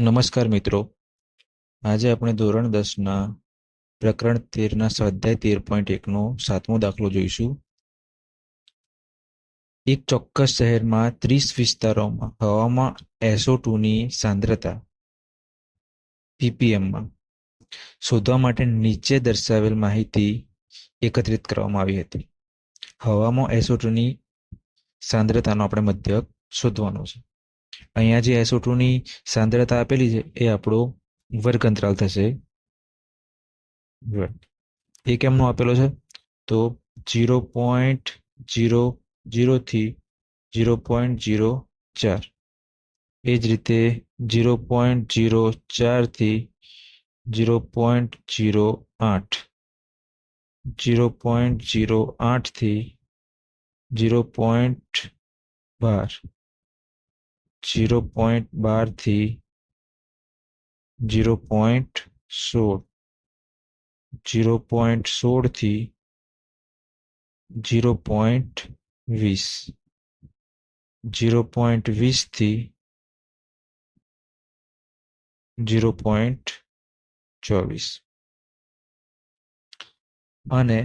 નમસ્કાર મિત્રો. આજે આપણે ધોરણ દસના પ્રકરણ તેરના સ્વાધ્યાય તેર પોઈન્ટ એકનો સાતમો દાખલો જોઈશું. એક ચોક્કસ શહેરમાં ત્રીસ વિસ્તારોમાં હવામાં એસો ટુની સાંદ્રતા પીપીએમમાં શોધવા માટે નીચે દર્શાવેલ માહિતી એકત્રિત કરવામાં આવી હતી. હવામાં એસો ટુની સાંદ્રતાનો આપણે મધ્યક શોધવાનો છે. અહીંયા જે એસો ટુની સાંદ્રતા આપેલી છે, એ આપણો વર્ગ અંતરાલ થશે એ કેમનો આપેલો છે? તો જીરો પોઈન્ટ જીરો જીરોથી જીરો પોઈન્ટ જીરો ચાર. એ જ રીતે જીરો પોઈન્ટ જીરો ચારથી જીરો પોઈન્ટ જીરો આઠ. જીરો પોઈન્ટ જીરો આઠથી જીરો પોઈન્ટ બાર. જીરો પોઈન્ટ બારથી જીરો પોઈન્ટ સોળ. જીરો પોઈન્ટ સોળથી જીરો પોઈન્ટ વીસ. જીરો પોઈન્ટ વીસથી જીરો પોઈન્ટ ચોવીસ. અને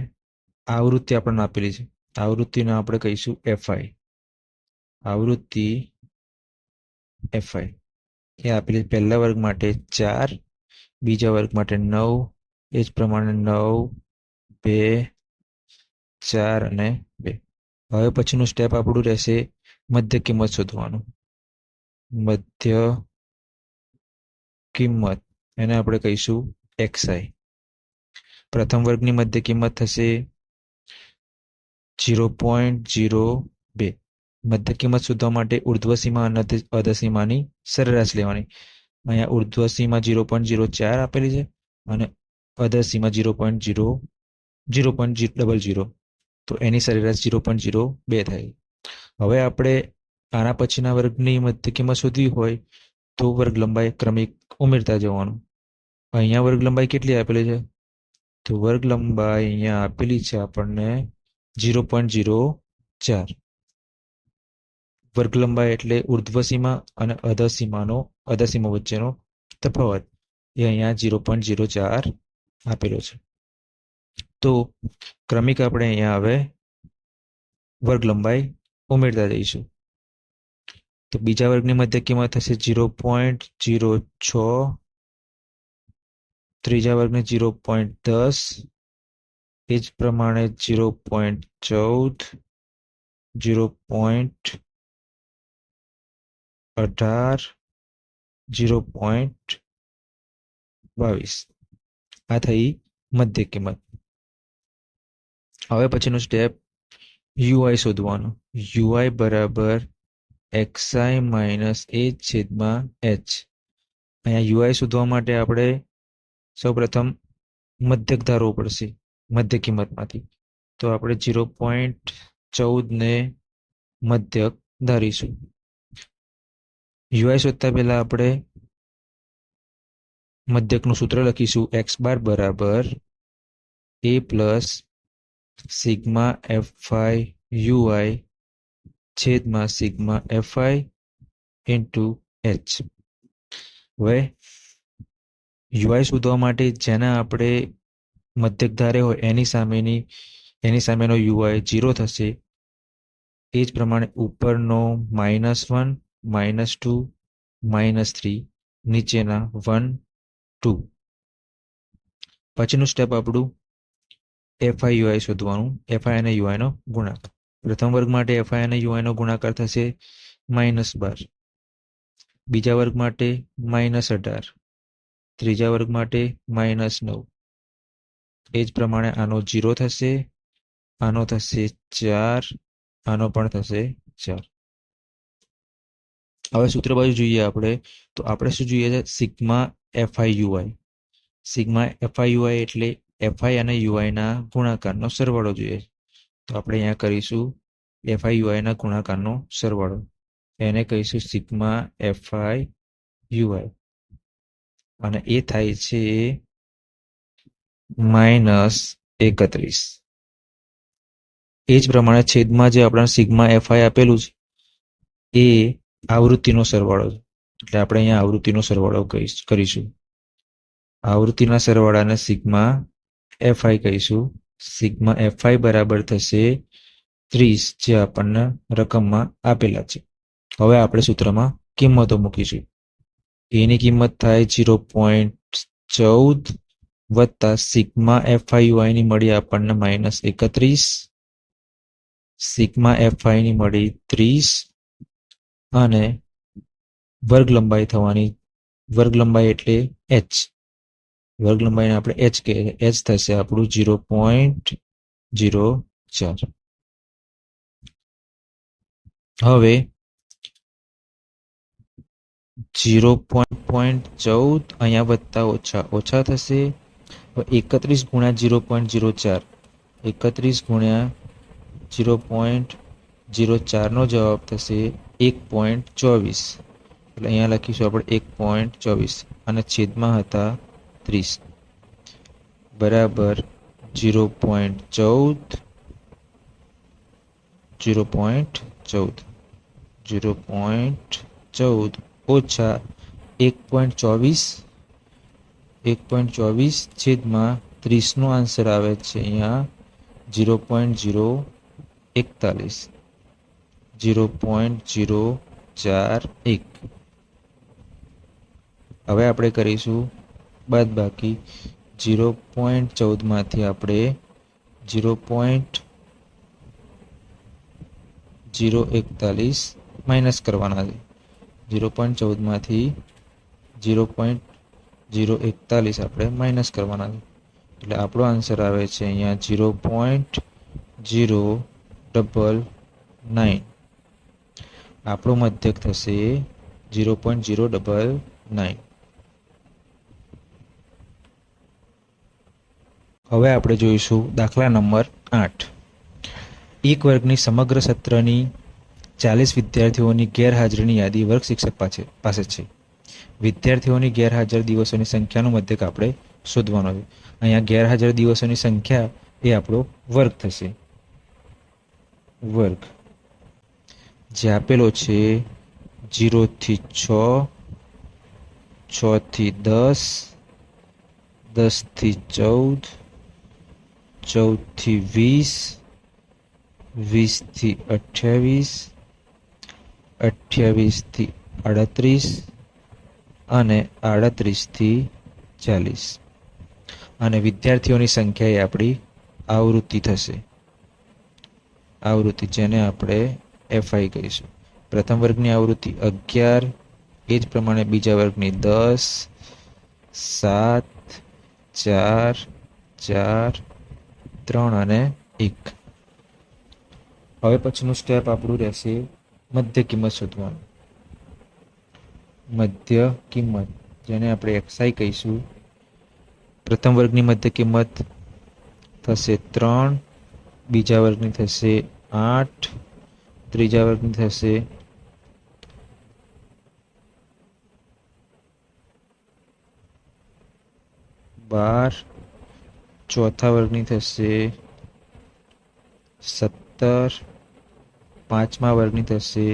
આવૃત્તિ આપણને આપેલી છે. આવૃત્તિને આપણે કહીશું એફઆઈ આવૃત્તિ એફઆઈ એ આપેલી પહેલા વર્ગ માટે ચાર, બીજા વર્ગ માટે નવ, એ જ પ્રમાણે નવ, બે, ચાર અને બે. હવે પછીનું સ્ટેપ આપણું રહેશે મધ્ય કિંમત શોધવાનું. મધ્ય કિંમત. એને આપણે કહીશું એક્સઆઈ પ્રથમ વર્ગની મધ્ય કિંમત થશે જીરો પોઈન્ટ જીરો બે. મધ્ય કિંમત શોધવા માટે ઉર્ધ્વ સીમા અને અધસીમાની સરેરાશ લેવાની. અહીંયા ઉર્ધ્વ સીમા જીરો પોઈન્ટ જીરો ચાર આપેલી છે અને અધસીમા zero point zero zero point double zero. તો એની સરેરાશ જીરો પોઈન્ટ જીરો બે થાય. હવે આપણે આના પછીના વર્ગની મધ્ય કિંમત શોધવી હોય તો વર્ગ લંબાઈ ક્રમિક ઉમેરતા જવાનું. અહીંયા વર્ગ લંબાઈ કેટલી આપેલી છે? તો વર્ગ લંબાઈ અહીંયા આપેલી છે આપણને જીરો પોઈન્ટ જીરો ચાર. વર્ગ લંબાઈ એટલે ઉર્ધ્વ સીમા અને અધસીમાનો, અધસીમા વચ્ચેનો તફાવત. એ અહીંયા ઝીરો પોઈન્ટ ઝીરો ચાર આપેલો છે. તો ક્રમિક આપણે અહીંયા હવે વર્ગ લંબાઈ ઉમેરતા જઈશું. તો બીજા વર્ગની મધ્ય કિંમત થશે ઝીરો પોઈન્ટ જીરો છ. ત્રીજા વર્ગને ઝીરો પોઈન્ટ દસ. એ જ પ્રમાણે જીરો પોઈન્ટ ચૌદ. જીરો પોઈન્ટ અઢાર, જીરો પોઈન્ટ બાવીસ. આ થઈ મધ્ય કિંમત. હવે પછીનું સ્ટેપ યુઆઈ શોધવાનું. યુઆઈ બરાબર એક્સઆઈ માઇનસ એ છેદમાં એચ અહીંયા યુઆઈ શોધવા માટે આપણે સૌપ્રથમ મધ્યક ધારવું પડશે, મધ્ય કિંમતમાંથી. તો આપણે જીરો પોઈન્ટ ચૌદને મધ્યક ધારીશું. યુઆઈ શોધતા પહેલા આપણે મધ્યકનું સૂત્ર લખીશું. એક્સ બાર બરાબર a plus sigma f i u i છેદમાં sigma f i into h. હવે યુઆઈ શોધવા માટે જેના આપણે મધ્યક ધારે હોય એની સામેની, એની સામેનો યુઆઈ જીરો થશે. એ જ પ્રમાણે ઉપરનો minus one minus two minus three નીચેના વન ટુ પછીનું સ્ટેપ આપણું એફઆઈ યુઆઈ શોધવાનું. એફઆઈ અને યુઆઈનો ગુણાકાર. પ્રથમ વર્ગ માટે એફઆઈ અને યુઆઈનો ગુણાકાર થશે માઇનસ બાર. બીજા વર્ગ માટે માઇનસ અઢાર. ત્રીજા વર્ગ માટે માઇનસ નવ. એ જ પ્રમાણે આનો જીરો થશે, આનો થશે ચાર, આનો પણ થશે ચાર. હવે સૂત્ર બાજુ જોઈએ આપણે, તો આપણે શું જોઈએ છે? Sigma f i u i. Sigma f i u i એટલે એફઆઈ અને યુઆઈના ગુણાકારનો સરવાળો જોઈએ. તો આપણે અહીંયા કરીશું એફઆઈ યુઆઈના ગુણાકારનો સરવાળો. એને કહીશું સિગ્મા એફઆઈ યુઆઈ. અને એ થાય છે માઇનસ એકત્રીસ. એ જ પ્રમાણે છેદમાં જે આપણા સિગ્મા એફઆઈ આપેલું છે, એ આવૃત્તિનો સરવાળો એટલે આપણે અહીંયા આવૃત્તિનો સરવાળો કરીશું. આવૃત્તિના સરવાળાને સિગ્મા એફઆઈ કહીશું. સિગ્મા એફઆઈ બરાબર થશે ત્રીસ, જે આપણને રકમમાં આપેલા છે. હવે આપણે સૂત્રમાં કિંમતો મૂકીશું. એની કિંમત થાય જીરો પોઈન્ટ ચૌદ વત્તા સિગ્મા એફઆઈયુઆઈની મળી આપણને માઇનસ એકત્રીસ. સિગ્મા એફઆઈની મળી ત્રીસ. અને વર્ગ લંબાઈ થવાની, વર્ગ લંબાઈ એટલે એચ વર્ગ લંબાઈને આપણે એચ કે એચ થશે આપણું જીરો પોઈન્ટ જીરો ચાર. હવે જીરો પોઈન્ટ ચૌદ અહીંયા વધતા ઓછા ઓછા થશે. એકત્રીસ ગુણ્યા જીરો પોઈન્ટ જીરો ચાર. એકત્રીસ ગુણ્યા ઝીરો પોઈન્ટ ઝીરો ચારનો જવાબ થશે એક પોઈન્ટ ચોવીસ. એટલે અહીંયા લખીશું આપણે એક પોઈન્ટ ચોવીસ અને છેદમાં હતા ત્રીસ. બરાબર જીરો પોઈન્ટ ચૌદ. જીરો પોઈન્ટ ચૌદ. જીરો પોઈન્ટ ચૌદ ઓછા એક પોઈન્ટ ચોવીસ. એક પોઈન્ટ ચોવીસ છેદમાં ત્રીસનો આન્સર આવે છે અહીંયા જીરો પોઈન્ટ જીરો એકતાલીસ. જીરો પોઈન્ટ જીરો ચાર એક. હવે આપણે કરીશું બાદ બાકી જીરો પોઈન્ટ ચૌદમાંથી આપણે જીરો પોઈન્ટ જીરો એકતાલીસ માઇનસ કરવાના છે. જીરો પોઈન્ટ ચૌદમાંથી જીરો પોઈન્ટ જીરો એકતાલીસ આપણે માઇનસ કરવાના છે. એટલે આપણો આન્સર આવે છે અહીંયા zero point zero double nine. આપણો મધ્યક થશે zero point zero double nine. હવે આપણે જોઈશું દાખલા નંબર આઠ. એક વર્ગની સમગ્ર સત્રની ચાલીસ વિદ્યાર્થીઓની ગેરહાજરીની યાદી વર્ગ શિક્ષક પાસે પાસે છે. વિદ્યાર્થીઓની ગેરહાજર દિવસોની સંખ્યાનો મધ્યક આપણે શોધવાનો છે. અહીંયા ગેરહાજર દિવસોની સંખ્યા એ આપણો વર્ગ થશે. વર્ગ. જે આપેલો છે જીરોથી છ છથી દસ દસથી ચૌદ ચૌદથી વીસ વીસથી અઠ્યાવીસ અઠ્યાવીસથી આડત્રીસ અને આડત્રીસથી ચાલીસ. અને વિદ્યાર્થીઓની સંખ્યા એ આપણી આવૃત્તિ થશે. આવૃત્તિ જેને આપણે એફઆઈ કહીશું. પ્રથમ વર્ગની આવૃત્તિ અગિયાર, એ જ પ્રમાણે બીજા વર્ગની દસ, સાત, ચાર ચાર, ત્રણ અને એક. હવે પછીનું સ્ટેપ આપણું રહેશે મધ્ય કિંમત શોધવાનું. મધ્ય કિંમત, જેને આપણે એક્સઆઈ કહીશું. પ્રથમ વર્ગની મધ્ય કિંમત થશે ત્રણ, બીજા વર્ગની થશે આઠ ત્રીજા વર્ગની થશે બાર ચોથા વર્ગની થશે સત્તર પાંચમા વર્ગની થશે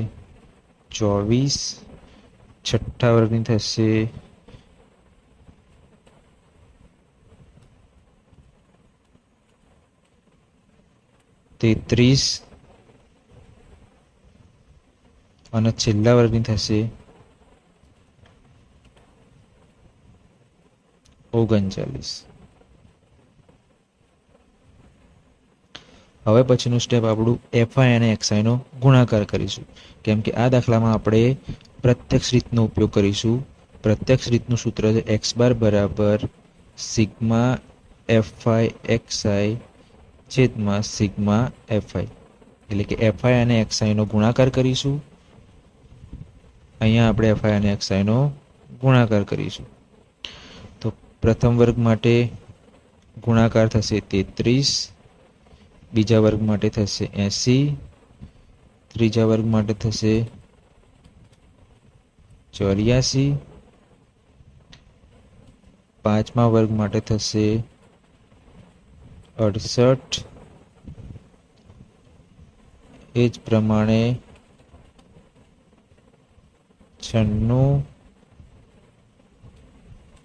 ચોવીસ છઠ્ઠા વર્ગની થશે તેત્રીસ અને છેલ્લા વર્ગની થશે ઓગણચાલીસ. હવે પછીનું સ્ટેપ આપણું એફઆઈ અને એક્સઆઈનો ગુણાકાર કરીશું. કેમ કે આ દાખલામાં આપણે પ્રત્યક્ષ રીતનો ઉપયોગ કરીશું. પ્રત્યક્ષ રીતનું સૂત્ર છે એક્સ બાર બરાબર સિગ્મા એફઆઈ એક્સઆઈ છેદમાં સિગ્મા એફઆઈ એટલે કે એફઆઈ અને એક્સઆઈનો ગુણાકાર કરીશું. અહીંયા આપણે એફઆઈ અને એક્સઆઈનો ગુણાકાર કરીશું. તો પ્રથમ વર્ગ માટે ગુણાકાર થશે તેત્રીસ, બીજા વર્ગ માટે થશે એંસી, ત્રીજા વર્ગ માટે થશે ચોર્યાસી, પાંચમા વર્ગ માટે થશે અડસઠ. એ જ પ્રમાણે છન્નું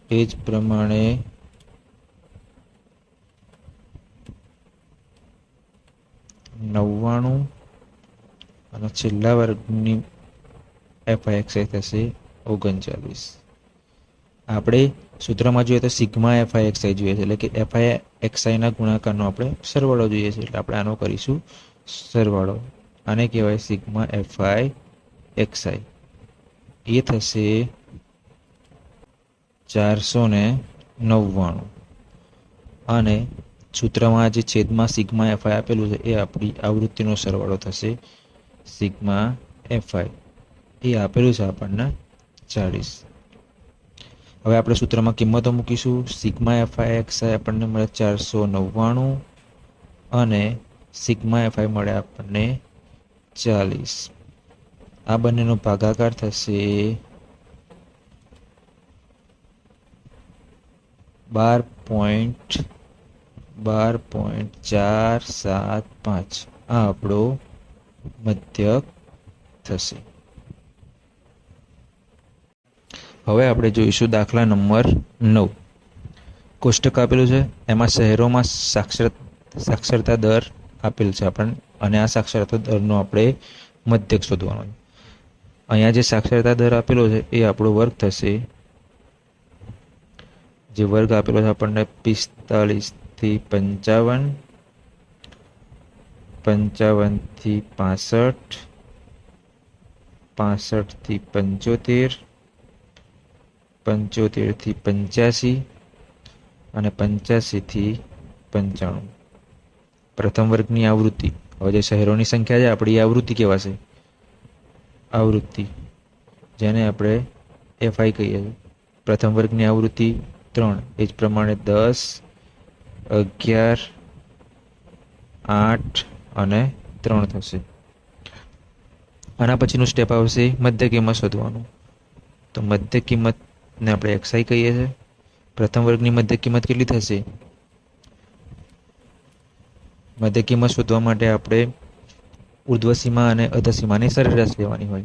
એ જ પ્રમાણે નવ્વાણું અને છેલ્લા વર્ગની એફઆઈ એક્સઆઈ થશે ઓગણચાલીસ. આપણે સૂત્રમાં જોઈએ તો સિગ્મા એફઆઈ એક્સઆઈ જોઈએ છે, એટલે કે એફઆઈ એક્સઆઈના ગુણાકારનો આપણે સરવાળો જોઈએ છે, એટલે આપણે આનો કરીશું સરવાળો. આને કહેવાય સિગ્મા એફઆઈ એક્સઆઈ એ થશે ચારસો ને નવ્વાણું. અને સૂત્રમાં જે છેદમાં સિગ્મા એફઆઈ આપેલું છે, એ આપણી આવૃત્તિનો સરવાળો થશે સિગ્મા એફઆઈ. એ આપેલું છે આપણને ચાળીસ. હવે આપણે સૂત્રમાં કિંમતો મૂકીશું. સિગ્મા એફઆઈ એક્સઆઈ આપણને મળે ચારસો નવ્વાણું અને સિગ્મા એફઆઈ મળે આપણને ચાલીસ આ બંનેનો ભાગાકાર થશે બાર પોઈન્ટ બાર પોઈન્ટ ચાર સાત પાંચ. આ આપણો મધ્યક થશે. હવે આપણે જોઈશું દાખલા નંબર નવ. કોષ્ટક આપેલું છે. એમાં શહેરોમાં સાક્ષર, સાક્ષરતા દર આપેલ છે આપણને અને આ સાક્ષરતા દરનો આપણે મધ્યક શોધવાનો છે. અહીંયા જે સાક્ષરતા દર આપેલો છે, એ આપણો વર્ગ થશે. જે વર્ગ આપેલો છે આપણને પિસ્તાલીસથી પંચાવન પંચાવનથી પાસઠ પાસઠથી પંચોતેર પંચોતેરથી પંચ્યાસી અને પંચ્યાસીથી પંચાણું. પ્રથમ વર્ગની આવૃત્તિ. હવે જે શહેરોની સંખ્યા છે, આપણી આવૃત્તિ કહેવાશે. આવૃત્તિ, જેને આપણે એફઆઈ કહીએ છીએ. પ્રથમ વર્ગની આવૃત્તિ ત્રણ. એ જ પ્રમાણે દસ, અગિયાર, આઠ અને ત્રણ થશે. આના પછીનું સ્ટેપ આવશે મધ્ય કિંમત શોધવાનું. તો મધ્ય કિંમતને આપણે એક્સઆઈ કહીએ છીએ. પ્રથમ વર્ગની મધ્ય કિંમત કેટલી થશે? મધ્ય કિંમત શોધવા માટે આપણે ઉર્ધ્વસીમા અને અધસીમાની સરેરાશ લેવાની હોય.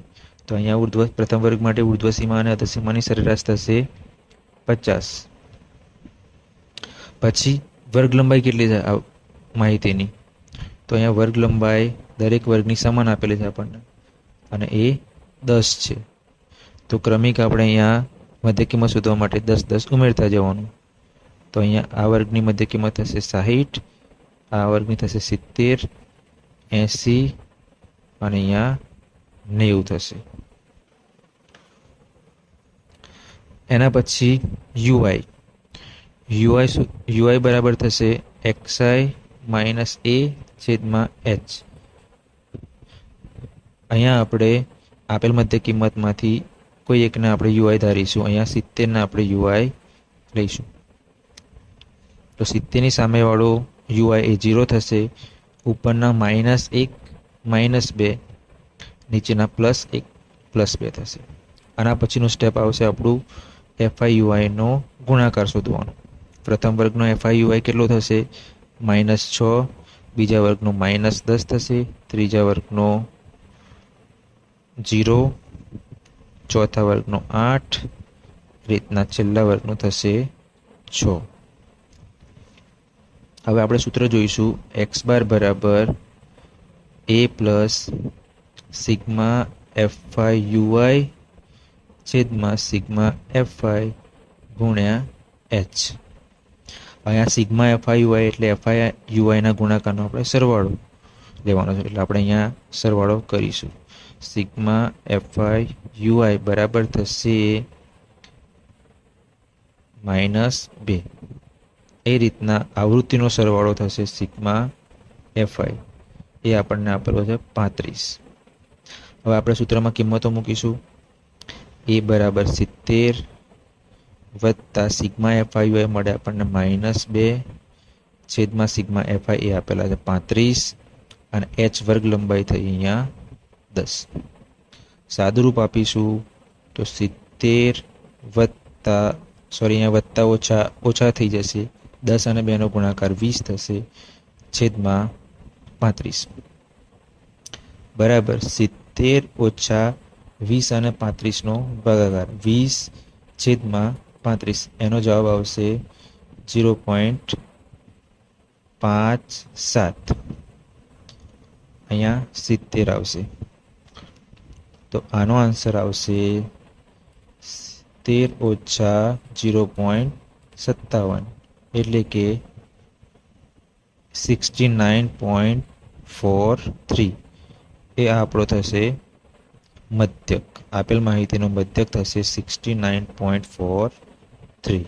તો અહીંયા ઉર્ધ્વ, પ્રથમ વર્ગ માટે ઉર્ધ્વસીમા અને અધસીમાની સરેરાશ થશે પચાસ. પછી વર્ગ લંબાઈ કેટલી છે આ માહિતીની? તો અહીંયા વર્ગ લંબાઈ દરેક વર્ગની સમાન આપેલી છે આપણને. અને એ દસ છે. તો ક્રમિક આપણે અહીંયા મધ્ય કિંમત શોધવા માટે દસ દસ ઉમેરતા જવાનું. તો અહીંયા આ વર્ગની મધ્ય કિંમત થશે સાહીઠ, આ વર્ગની થશે સિત્તેર, એંસી અને અહીંયા નેવું થશે. એના પછી યુઆઈ. યુઆઈ યુઆઈ બરાબર થશે એક્સઆઈ માઇનસ એ છેદમાં એચ. અહીંયા આપણે આપેલ મધ્ય કિંમતમાંથી કોઈ એકને આપણે યુઆઈ ધારીશું. અહીંયા સિત્તેરને આપણે યુઆઈ લઈશું. તો સિત્તેરની સામેવાળો યુઆઈ એ ઝીરો થશે. ઉપરના માઇનસ એક માઇનસ બે, નીચેના પ્લસ એક, પ્લસ બે થશે. આના પછીનું સ્ટેપ આવશે આપણું એફઆઈયુઆઈનો ગુણાકાર શોધવાનો. પ્રથમ વર્ગનો એફઆઈયુઆઈ કેટલો થશે? માઇનસ છ, બીજા વર્ગનો માઇનસ દસ થશે, ત્રીજા વર્ગનો જીરો ચોથા વર્ગનો આઠ, રીતના છેલ્લા વર્ગનો થશે છ. હવે આપણે સૂત્ર જોઈશું, એક્સ બાર બરાબર a plus sigma f i u i છેદમાં સિગ્મા એફઆઈ ગુણ્યા એચ અહીંયા sigma f i u i એટલે એફઆઈ યુઆઈના ગુણાકારનો આપણે સરવાળો લેવાનો છે. એટલે આપણે અહીંયા સરવાળો કરીશું. સિગ્મા એફઆઈ યુઆઈ બરાબર થશે માઇનસ બે. એ રીતના આવૃત્તિનો સરવાળો થશે સિગ્મા એફઆઈ એ આપણને આપેલો છે પાંત્રીસ. હવે આપણે સૂત્રમાં કિંમતો મૂકીશું. એ બરાબર સિત્તેર વત્તા સિગ્મા એફઆઈ એ મળે આપણને માઇનસ બે છેદમાં સિગ્મા એફઆઈ, એ આપેલા છે પાંત્રીસ અને એચ વર્ગ લંબાઈ થઈ અહીંયા દસ. સાદુરૂપ આપીશું તો સિત્તેર વત્તા, સોરી, અહીંયા વત્તા ઓછા ઓછા થઈ જશે. દસ અને બેનો ગુણાકાર વીસ થશે. છેદમાં પાંત્રીસ. બરાબર, સિત્તેર ઓછા વીસ અને પાંત્રીસનો ભાગાકાર. વીસ છેદમાં પાંત્રીસ. એનો જવાબ આવશે ઝીરો પોઈન્ટ પાંચ સાત. અહીંયા સિત્તેર આવશે. તો આનો આન્સર આવશે તેર ઓછા ઝીરો પોઈન્ટ સત્તાવન. એટલે કે sixty nine point four three એ આપણો થશે મધ્યક. આપેલ માહિતીનો મધ્યક થશે sixty nine point four three